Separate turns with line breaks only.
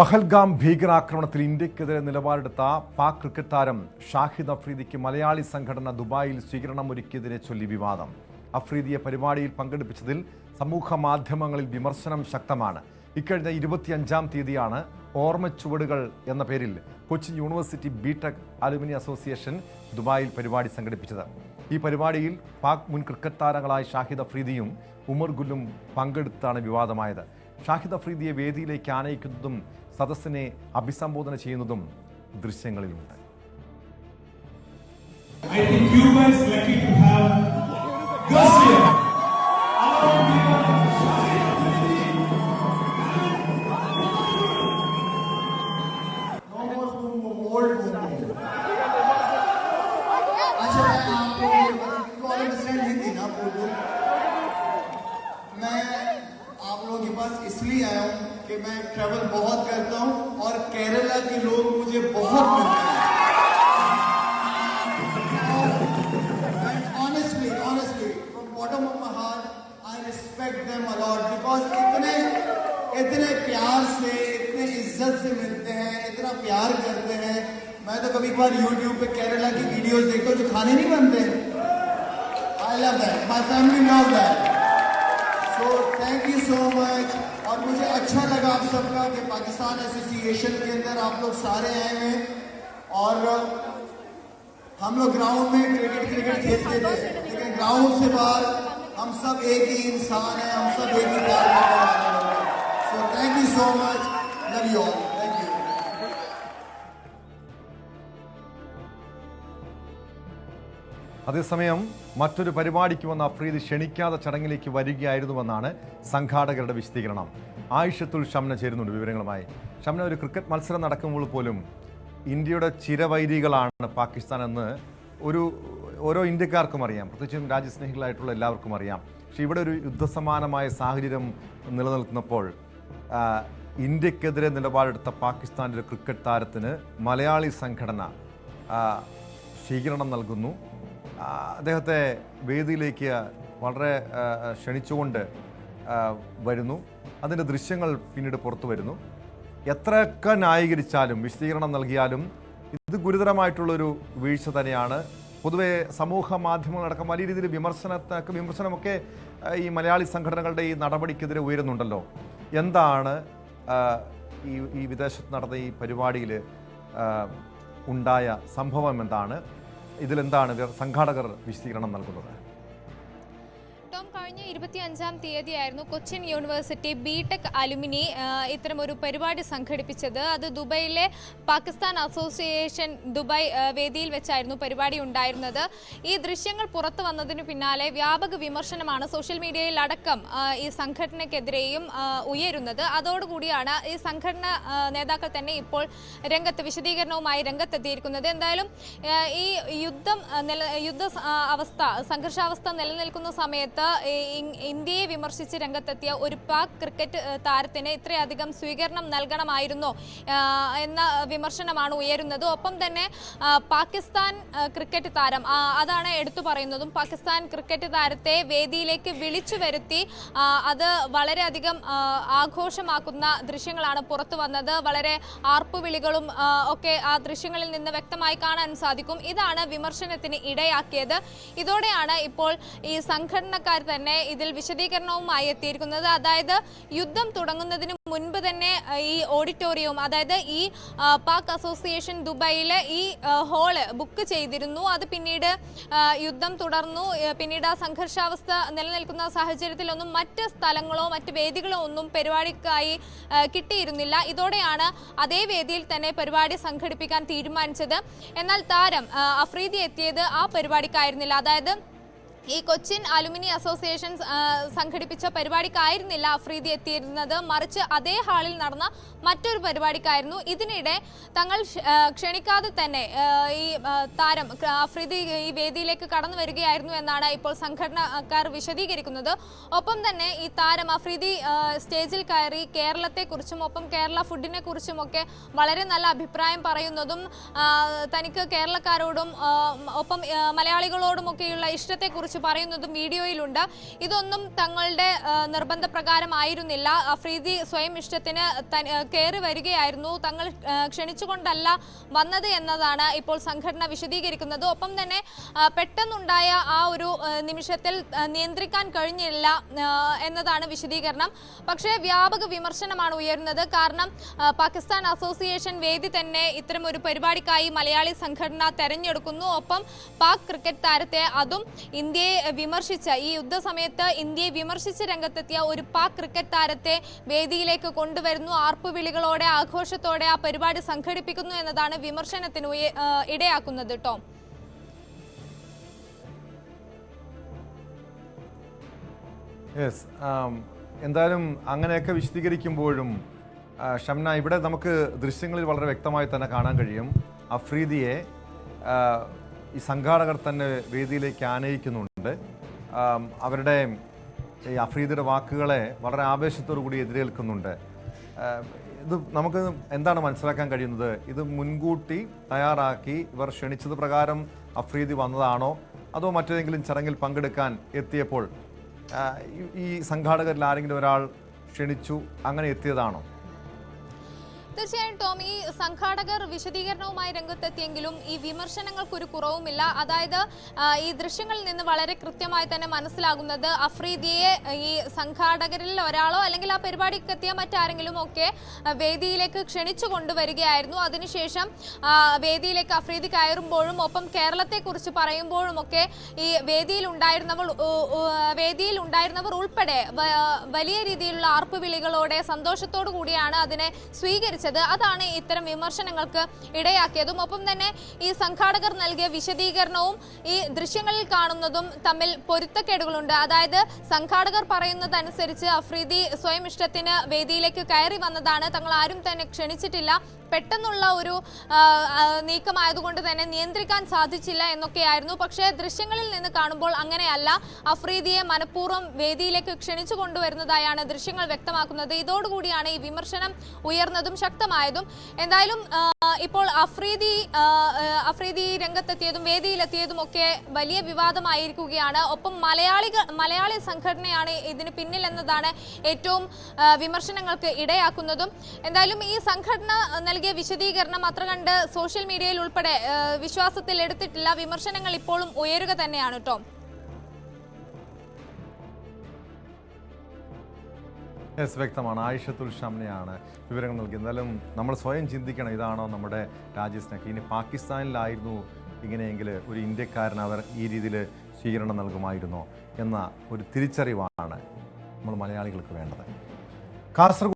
പഹൽഗാം ഭീകരാക്രമണത്തിൽ ഇന്ത്യക്കെതിരെ നിലപാടെടുത്ത പാക് ക്രിക്കറ്റ് താരം ഷാഹിദ് അഫ്രീദിക്ക് മലയാളി സംഘടന ദുബായിൽ സ്വീകരണമൊരുക്കിയതിനെ ചൊല്ലി വിവാദം. അഫ്രീദിയെ പരിപാടിയിൽ പങ്കെടുപ്പിച്ചതിൽ സമൂഹ മാധ്യമങ്ങളിൽ വിമർശനം ശക്തമാണ്. ഇക്കഴിഞ്ഞ ഇരുപത്തിയഞ്ചാം തീയതിയാണ് ഓർമ്മച്ചുവടുകൾ എന്ന പേരിൽ Kochi university BTech alumni association ദുബായിൽ പരിപാടി സംഘടിപ്പിച്ചത്. ഈ പരിപാടിയിൽ പാക് മുൻ ക്രിക്കറ്റ് താരങ്ങളായ ഷാഹിദ് അഫ്രീദിയും ഉമർ ഗുല്ലും പങ്കെടുത്താണ് വിവാദമായത്. ഷാഹിദ് അഫ്രീദിയെ വേദിയിലേക്ക് ആനയിക്കുന്നതും സദസ്സിനെ അഭിസംബോധന ചെയ്യുന്നതും ദൃശ്യങ്ങളിലുണ്ട്
I think Cuba is lucky to have this.
Travel बहुत करता हूँ और केरला के लोग मुझे बहुत इतने इतने प्यार से, इतने इज़्ज़त से मिलते हैं, इतना प्यार करते हैं। मैं तो कभी कभार YouTube पे केरला की वीडियोस देखता हूँ जो खाने नहीं बनते। I love that my family love that so thank you so much मुझे अच्छा लगा आप सबका कि पाकिस्तान एसोसिएशन के अंदर आप लोग सारे आए हुए हैं और हम लोग ग्राउंड में क्रिकेट क्रिकेट खेलते थे। लेकिन ग्राउंड से बाहर हम सब एक ही इंसान है, हम सब एक ही प्यार so thank you so much love you all
അതേസമയം മറ്റൊരു പരിപാടിക്ക് വന്ന അഫ്രീദ് ക്ഷണിക്കാതെ ചടങ്ങിലേക്ക് വരികയായിരുന്നുവെന്നാണ് സംഘാടകരുടെ വിശദീകരണം. ആയിഷത്തുൽ ഷംന ചേരുന്നുണ്ട് വിവരങ്ങളുമായി. ഷംന ഒരു ക്രിക്കറ്റ് മത്സരം നടക്കുമ്പോൾ പോലും ഇന്ത്യയുടെ ചിരവൈരികളാണ് പാകിസ്ഥാൻ എന്ന് ഒരു ഓരോ ഇന്ത്യക്കാർക്കും അറിയാം. പ്രത്യേകിച്ചും രാജ്യസ്നേഹികളായിട്ടുള്ള എല്ലാവർക്കും അറിയാം. പക്ഷേ ഇവിടെ ഒരു യുദ്ധസമാനമായ സാഹചര്യം നിലനിൽക്കുന്നപ്പോൾ ഇന്ത്യക്കെതിരെ നിലപാടെടുത്ത പാകിസ്ഥാന്റെ ഒരു ക്രിക്കറ്റ് താരത്തിന് മലയാളി സംഘടന സ്വീകരണം നൽകുന്നു. അദ്ദേഹത്തെ വേദിയിലേക്ക് വളരെ ക്ഷണിച്ചുകൊണ്ട് വരുന്നു. അതിന്റെ ദൃശ്യങ്ങൾ പിന്നീട് പുറത്തു വരുന്നു. എത്രയൊക്കെ ന്യായീകരിച്ചാലും വിശദീകരണം നൽകിയാലും ഇത് ഗുരുതരമായിട്ടുള്ളൊരു വീഴ്ച തന്നെയാണ്. പൊതുവെ സമൂഹ മാധ്യമങ്ങളടക്കം വലിയ രീതിയിൽ വിമർശനത്തൊക്കെ വിമർശനമൊക്കെ ഈ മലയാളി സംഘടനകളുടെ ഈ നടപടിക്കെതിരെ ഉയരുന്നുണ്ടല്ലോ. എന്താണ് ഈ ഈ വിദേശത്ത് നടന്ന ഈ പരിപാടിയിൽ ഉണ്ടായ സംഭവം എന്താണ്? ഇതിലെന്താണ് സംഘാടകർ വിശദീകരണം നൽകുന്നത്?
കഴിഞ്ഞ ഇരുപത്തി അഞ്ചാം തീയതിയായിരുന്നു Cochin university B tech alumni ഇത്തരം ഇത്തരമൊരു പരിപാടി സംഘടിപ്പിച്ചത്. അത് ദുബൈയിലെ പാകിസ്ഥാൻ അസോസിയേഷൻ ദുബായ് വേദിയിൽ വെച്ചായിരുന്നു പരിപാടി ഉണ്ടായിരുന്നത്. ഈ ദൃശ്യങ്ങൾ പുറത്തു വന്നതിന് പിന്നാലെ വ്യാപക വിമർശനമാണ് സോഷ്യൽ മീഡിയയിൽ അടക്കം ഈ സംഘടനയ്ക്കെതിരെയും ഉയരുന്നത്. അതോടുകൂടിയാണ് ഈ സംഘടന നേതാക്കൾ തന്നെ ഇപ്പോൾ രംഗത്ത് വിശദീകരണവുമായി രംഗത്തെത്തിയിരിക്കുന്നത്. എന്തായാലും ഈ യുദ്ധം യുദ്ധ അവസ്ഥ സംഘർഷാവസ്ഥ നിലനിൽക്കുന്ന സമയത്ത് ഈ ഇന്ത്യയെ വിമർശിച്ച് രംഗത്തെത്തിയ ഒരു പാക് ക്രിക്കറ്റ് താരത്തിന് ഇത്രയധികം സ്വീകരണം നൽകണമായിരുന്നോ എന്ന വിമർശനമാണ് ഉയരുന്നത്. ഒപ്പം തന്നെ പാകിസ്ഥാൻ ക്രിക്കറ്റ് താരം അതാണ് എടുത്തു പറയുന്നതും പാകിസ്ഥാൻ ക്രിക്കറ്റ് താരത്തെ വേദിയിലേക്ക് വിളിച്ചു വരുത്തി അത് വളരെയധികം ആഘോഷമാക്കുന്ന ദൃശ്യങ്ങളാണ് പുറത്തു വന്നത്. വളരെ ആർപ്പുവിളികളും ഒക്കെ ആ ദൃശ്യങ്ങളിൽ നിന്ന് വ്യക്തമായി കാണാൻ സാധിക്കും. ഇതാണ് വിമർശനത്തിന് ഇടയാക്കിയത്. ഇതോടെയാണ് ഇപ്പോൾ ഈ സംഘടനക്കാർ തന്നെ ഇതിൽ വിശദീകരണവുമായി എത്തിയിരിക്കുന്നത്. അതായത് യുദ്ധം തുടങ്ങുന്നതിന് മുൻപ് തന്നെ ഈ ഓഡിറ്റോറിയവും അതായത് ഈ പാക് അസോസിയേഷൻ ദുബായിലെ ഈ ഹാൾ ബുക്ക് ചെയ്തിരുന്നു. അത് പിന്നീട് യുദ്ധം തുടർന്നു. പിന്നീട് ആ സംഘർഷാവസ്ഥ നിലനിൽക്കുന്ന സാഹചര്യത്തിലൊന്നും മറ്റ് സ്ഥലങ്ങളോ മറ്റ് വേദികളോ ഒന്നും പരിപാടിക്കായി കിട്ടിയിരുന്നില്ല. ഇതോടെയാണ് അതേ വേദിയിൽ തന്നെ പരിപാടി സംഘടിപ്പിക്കാൻ തീരുമാനിച്ചത്. എന്നാൽ താരം അഫ്രീദി എത്തിയത് ആ പരിപാടിക്കായിരുന്നില്ല. അതായത് ഈ കൊച്ചിൻ അലുമിനി അസോസിയേഷൻ സംഘടിപ്പിച്ച പരിപാടിക്കായിരുന്നില്ല അഫ്രീദി എത്തിയിരുന്നത്. മറിച്ച് അതേ ഹാളിൽ നടന്ന മറ്റൊരു പരിപാടിക്കായിരുന്നു. ഇതിനിടെ തങ്ങൾ ക്ഷണിക്കാതെ തന്നെ ഈ താരം അഫ്രീദി ഈ വേദിയിലേക്ക് കടന്നു വരികയായിരുന്നു എന്നാണ് ഇപ്പോൾ സംഘടനക്കാർ വിശദീകരിക്കുന്നത്. ഒപ്പം തന്നെ ഈ താരം അഫ്രീദി സ്റ്റേജിൽ കയറി കേരളത്തെക്കുറിച്ചും ഒപ്പം കേരള ഫുഡിനെ കുറിച്ചുമൊക്കെ വളരെ നല്ല അഭിപ്രായം പറയുന്നതും തനിക്ക് കേരളക്കാരോടും ഒപ്പം മലയാളികളോടുമൊക്കെയുള്ള ഇഷ്ടത്തെക്കുറിച്ച് പറയുന്നതും വീഡിയോയിലുണ്ട്. ഇതൊന്നും തങ്ങളുടെ നിർബന്ധ പ്രകാരമായിരുന്നില്ല അഫ്രീദി സ്വയം ഇഷ്ടത്തിന് കയറി വരികയായിരുന്നു. തങ്ങൾ ക്ഷണിച്ചുകൊണ്ടല്ല വന്നത് എന്നതാണ് ഇപ്പോൾ സംഘടന വിശദീകരിക്കുന്നത്. ഒപ്പം തന്നെ പെട്ടെന്നുണ്ടായ ആ ഒരു നിമിഷത്തിൽ നിയന്ത്രിക്കാൻ കഴിഞ്ഞില്ല എന്നതാണ് വിശദീകരണം. പക്ഷേ വ്യാപക വിമർശനമാണ് ഉയരുന്നത്. കാരണം പാകിസ്ഥാൻ അസോസിയേഷൻ വേദി തന്നെ ഇത്തരം ഒരു പരിപാടിക്കായി മലയാളി സംഘടന തെരഞ്ഞെടുക്കുന്നു. ഒപ്പം പാക് ക്രിക്കറ്റ് താരത്തെ അതും ഇന്ത്യയെ വിമർശിച്ച ഈ യുദ്ധസമയത്ത് ഇന്ത്യയെ വിമർശിച്ച് രംഗത്തെത്തിയ ഒരു പാക് ക്രിക്കറ്റ് താരത്തെ വേദിയിലേക്ക് കൊണ്ടുവരുന്നു. ആർപ്പുവിളികളോടെ ആഘോഷത്തോടെ ആ പരിപാടി സംഘടിപ്പിക്കുന്നു എന്നതാണ് വിമർശനത്തിന് ഇടയാക്കുന്നത് ടോം
യെസ് എന്തായാലും അങ്ങനെയൊക്കെ വിശദീകരിക്കുമ്പോഴും ഷംന ഇവിടെ നമുക്ക് ദൃശ്യങ്ങളിൽ വളരെ വ്യക്തമായി തന്നെ കാണാൻ കഴിയും. അഫ്രീദിയെ ഈ സംഘാടകർ തന്നെ വേദിയിലേക്ക് ആനയിക്കുന്നുണ്ട്. അവരുടെ ഈ അഫ്രീദിയുടെ വാക്കുകളെ വളരെ ആവേശത്തോടു കൂടി എതിരേൽക്കുന്നുണ്ട്. ഇത് നമുക്ക് എന്താണ് മനസ്സിലാക്കാൻ കഴിയുന്നത്? ഇത് മുൻകൂട്ടി തയ്യാറാക്കി ഇവർ ക്ഷണിച്ചത് പ്രകാരം അഫ്രീദി വന്നതാണോ? അതോ മറ്റേതെങ്കിലും ചടങ്ങിൽ പങ്കെടുക്കാൻ എത്തിയപ്പോൾ ഈ- സംഘാടകരിൽ ആരെങ്കിലും ഒരാൾ ക്ഷണിച്ചു അങ്ങനെ എത്തിയതാണോ?
തീർച്ചയായും ടോമി സംഘാടകർ വിശദീകരണവുമായി രംഗത്തെത്തിയെങ്കിലും ഈ വിമർശനങ്ങൾക്കൊരു കുറവുമില്ല. അതായത് ഈ ദൃശ്യങ്ങളിൽ നിന്ന് വളരെ കൃത്യമായി തന്നെ മനസ്സിലാകുന്നത് അഫ്രീദിയെ ഈ സംഘാടകരിൽ ഒരാളോ അല്ലെങ്കിൽ ആ പരിപാടിക്ക് എത്തിയ മറ്റാരെങ്കിലും ഒക്കെ വേദിയിലേക്ക് ക്ഷണിച്ചു കൊണ്ടുവരികയായിരുന്നു. അതിനുശേഷം വേദിയിലേക്ക് അഫ്രീദി കയറുമ്പോഴും ഒപ്പം കേരളത്തെക്കുറിച്ച് പറയുമ്പോഴും ഒക്കെ ഈ വേദിയിൽ ഉണ്ടായിരുന്നവർ വേദിയിൽ ഉണ്ടായിരുന്നവർ ഉൾപ്പെടെ വലിയ രീതിയിലുള്ള ആർപ്പുവിളികളോടെ സന്തോഷത്തോടു കൂടിയാണ് അതിനെ സ്വീകരിച്ചത്. അതാണ് ഇത്തരം വിമർശനങ്ങൾക്ക് ഇടയാക്കിയതും. ഒപ്പം തന്നെ ഈ സംഘാടകർ നൽകിയ വിശദീകരണവും ഈ ദൃശ്യങ്ങളിൽ കാണുന്നതും തമ്മിൽ പൊരുത്തക്കേടുകളുണ്ട്. അതായത് സംഘാടകർ പറയുന്നതനുസരിച്ച് അഫ്രീദി സ്വയം ഇഷ്ടത്തിന് വേദിയിലേക്ക് കയറി വന്നതാണ്. തങ്ങൾ ആരും തന്നെ ക്ഷണിച്ചിട്ടില്ല. പെട്ടെന്നുള്ള ഒരു നീക്കമായതുകൊണ്ട് തന്നെ നിയന്ത്രിക്കാൻ സാധിച്ചില്ല എന്നൊക്കെയായിരുന്നു. പക്ഷേ ദൃശ്യങ്ങളിൽ നിന്ന് കാണുമ്പോൾ അങ്ങനെയല്ല. അഫ്രീദിയെ മനഃപൂർവം വേദിയിലേക്ക് ക്ഷണിച്ചു കൊണ്ടുവരുന്നതായാണ് ദൃശ്യങ്ങൾ വ്യക്തമാക്കുന്നത്. ഇതോടുകൂടിയാണ് ഈ വിമർശനം ഉയർന്നതും ശക്തമായതും എന്തായാലും ഇപ്പോൾ അഫ്രീദി അഫ്രീദി രംഗത്തെത്തിയതും വേദിയിലെത്തിയതും ഒക്കെ വലിയ വിവാദമായിരിക്കുകയാണ്. ഒപ്പം മലയാളികൾ മലയാളി സംഘടനയാണ് ഇതിന് പിന്നിൽ എന്നതാണ് ഏറ്റവും വിമർശനങ്ങൾക്ക് ഇടയാക്കുന്നതും. എന്തായാലും ഈ സംഘടന നൽകിയ വിശദീകരണം അത്ര കണ്ട് സോഷ്യൽ മീഡിയയിൽ ഉൾപ്പെടെ വിശ്വാസത്തിൽ എടുത്തിട്ടില്ല. വിമർശനങ്ങൾ ഇപ്പോഴും ഉയരുക തന്നെയാണ് ടോം
യെസ് വ്യക്തമാണ്. ആയിഷത്തുൽ ഷംനയാണ് വിവരങ്ങൾ നൽകി എന്നാലും നമ്മൾ സ്വയം ചിന്തിക്കണം ഇതാണോ നമ്മുടെ രാജ്യസ്നേഹം ഇനി പാകിസ്ഥാനിലായിരുന്നു ഇങ്ങനെയെങ്കിൽ ഒരു ഇന്ത്യക്കാരൻ അവർ ഈ രീതിയിൽ സ്വീകരണം നൽകുമായിരുന്നോ? എന്ന ഒരു തിരിച്ചറിവാണ് നമ്മൾ മലയാളികൾക്ക് വേണ്ടത്. കാസർഗോഡ്